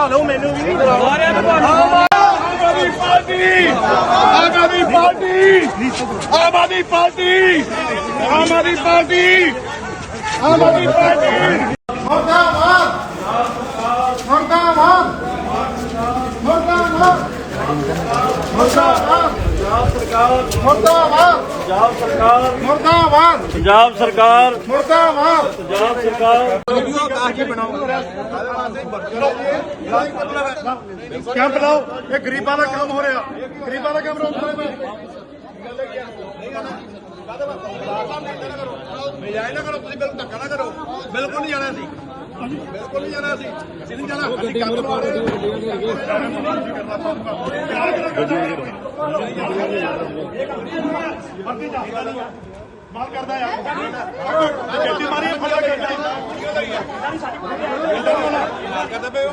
ਬਿਠਾ ਲਓ ਮੈਨੂੰ ਵੀ ਸਾਰਿਆਂ ਨੂੰ Bharat Aam Aadmi Party Aam Aadmi Party Aam Aadmi Party Aam Aadmi Party Aam Aadmi Party ਮੁਰਦਾਬਾਦ ਮੁਰਦਾਬਾਦ ਮੁਰਦਾਬਾਦ ਮੁਰਦਾਬਾਦ ਮੁਰਦਾਬਾਦ ਪੰਜਾਬ ਸਰਕਾਰ ਮੁਰਦਾਬਾਦ ਪੰਜਾਬ ਸਰਕਾਰ ਮੁਰਦਾਬਾਦ ਪੰਜਾਬ ਸਰਕਾਰ ਕੈਂਪ ਲਾਓ ਇਹ ਗਰੀਬਾਂ ਦਾ ਕੰਮ ਹੋ ਰਿਹਾ ਗਰੀਬਾਂ ਦਾ ਕੰਮ ਰੋਕਣਾ ਮੈਂ ਮਜ਼ਾਕ ਨਾ ਕਰੋ ਤੁਸੀਂ ਬਿਲਕੁਲ ਧੱਕਾ ਨਾ ਕਰੋ ਬਿਲਕੁਲ ਨਹੀਂ ਜਾਣਾ ਸੀ ਬਿਲਕੁਲ ਨਹੀਂ ਜਾਣਾ ਸੀ ਅਸੀਂ ਨਹੀਂ ਜਾਣਾ ਅਸੀਂ ਕੰਮ ਕਰਵਾ ਰਹੇ ਮਾਰ ਕਰਦਾ ਯਾਰ ਗੱਡੀ ਮਾਰੀ ਫੜਾ ਕੇ ਕਰਦਾ ਪਏ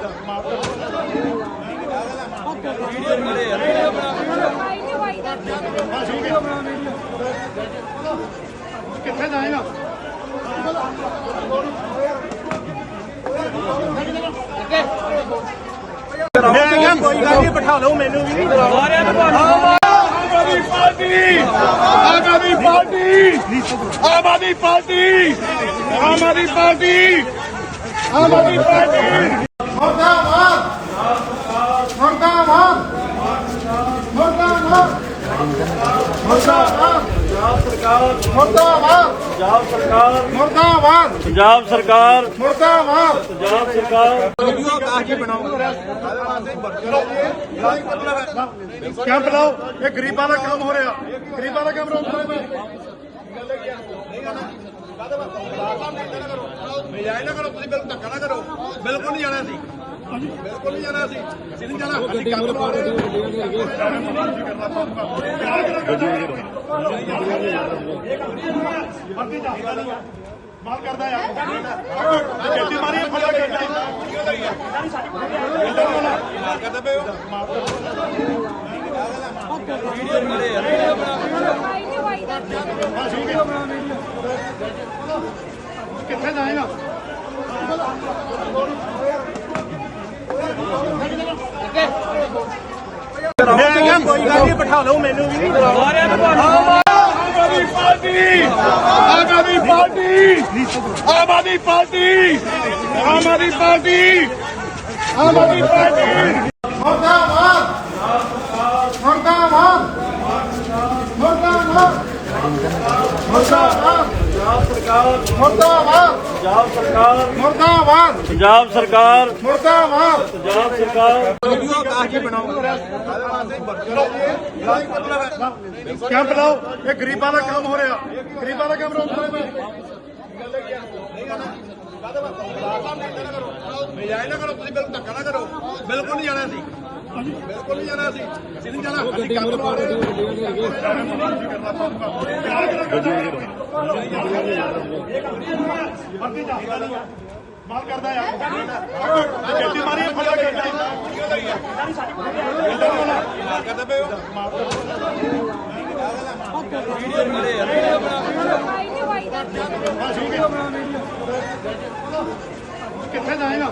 ਕਿੱਥੇ ਜਾਏਗਾ ਮੈਂ ਕਿਹਾ ਕੋਈ ਗੱਲ ਨਹੀਂ ਬਿਠਾ ਲਓ ਮੈਨੂੰ ਵੀ। ਸਾਰਿਆਂ ਨੂੰ Party, Aam Aadmi Party, Aam Aadmi Party, Aam Aadmi Party, Aam Aadmi Party. ਮੁਰਦਾਬਾਦ ਮੁਰਦਾਬਾਦ ਮੁਰਦਾਬਾਦ ਮੁਰਦਾਬਾਦ। ਮੁਰਦਾਬਾਦ। ਪੰਜਾਬ ਸਰਕਾਰ ਮੁਰਦਾਬਾਦ। ਪੰਜਾਬ ਸਰਕਾਰ ਮੁਰਦਾਬਾਦ। ਪੰਜਾਬ ਸਰਕਾਰ ਕੈਂਪ ਲਾਓ। ਇਹ ਗਰੀਬਾਂ ਦਾ ਕੰਮ ਹੋ ਰਿਹਾ। ਗਰੀਬਾਂ ਦਾ ਕੰਮ ਰੋਕਣਾ ਮੈਂ। ਮਜ਼ਾਕ ਨਾ ਕਰੋ ਤੁਸੀਂ ਬਿਲਕੁਲ ਧੱਕਾ ਨਾ ਕਰੋ। ਬਿਲਕੁਲ ਨਹੀਂ ਜਾਣਾ ਸੀ ਬਿਲਕੁਲ ਨਹੀਂ ਜਾਣਾ ਸੀ ਅਸੀਂ ਨਹੀਂ ਜਾਣਾ। ਅਸੀਂ ਕੰਮ ਕਰਵਾ ਰਹੇ ਮਾਰ ਕਰਦਾ ਯਾਰ। ਗੱਡੀ ਮਾਰੀ ਫੜਾ ਕੇ ਕਰਦਾ ਪਏ ਕਿੱਥੇ ਜਾਏਗਾ ਮੈਂ ਕਿਹਾ ਕੋਈ ਗੱਲ ਨਹੀਂ ਬਿਠਾ ਲਓ ਮੈਨੂੰ ਵੀ ਸਾਰਿਆਂ ਨੂੰ Aadmi Party. Aam Aadmi Party. Aam Aadmi Party. Aam Aadmi Party. Aadmi Party. ਮੁਰਦਾਬਾਦ ਮੁਰਦਾਬਾਦ। ਮੁਰਦਾਬਾਦ। ਮੁਰਦਾਬਾਦ। ਮੁਰਦਾਬਾਦ। ਪੰਜਾਬ ਸਰਕਾਰ। ਮੁਰਦਾਬਾਦ। ਪੰਜਾਬ ਸਰਕਾਰ। ਮੁਰਦਾਬਾਦ। ਪੰਜਾਬ ਸਰਕਾਰ। ਕੈਂਪ ਲਾਓ। ਇਹ ਗਰੀਬਾਂ ਦਾ ਕੰਮ ਹੋ ਰਿਹਾ। ਗਰੀਬਾਂ ਦਾ ਕੰਮ ਰੋਕਣਾ ਮੈਂ ਮਜ਼ਾਕ ਨਾ ਕਰੋ ਤੁਸੀਂ ਬਿਲਕੁਲ ਧੱਕਾ ਨਾ ਕਰੋ। ਬਿਲਕੁਲ ਨਹੀਂ ਜਾਣਾ ਸੀ ਬਿਲਕੁਲ ਨਹੀਂ ਜਾਣਾ ਸੀ ਨਹੀਂ ਜਾਣਾ ਅਸੀਂ ਕੰਮ ਕਰਵਾ ਰਹੇ ਮਾਰ ਕਰਦਾ ਯਾਰ। ਗੱਡੀ ਮਾਰੀ ਫੜਾ ਕੇ ਕਰਦਾ ਪਏ ਕਿੱਥੇ ਜਾਏਗਾ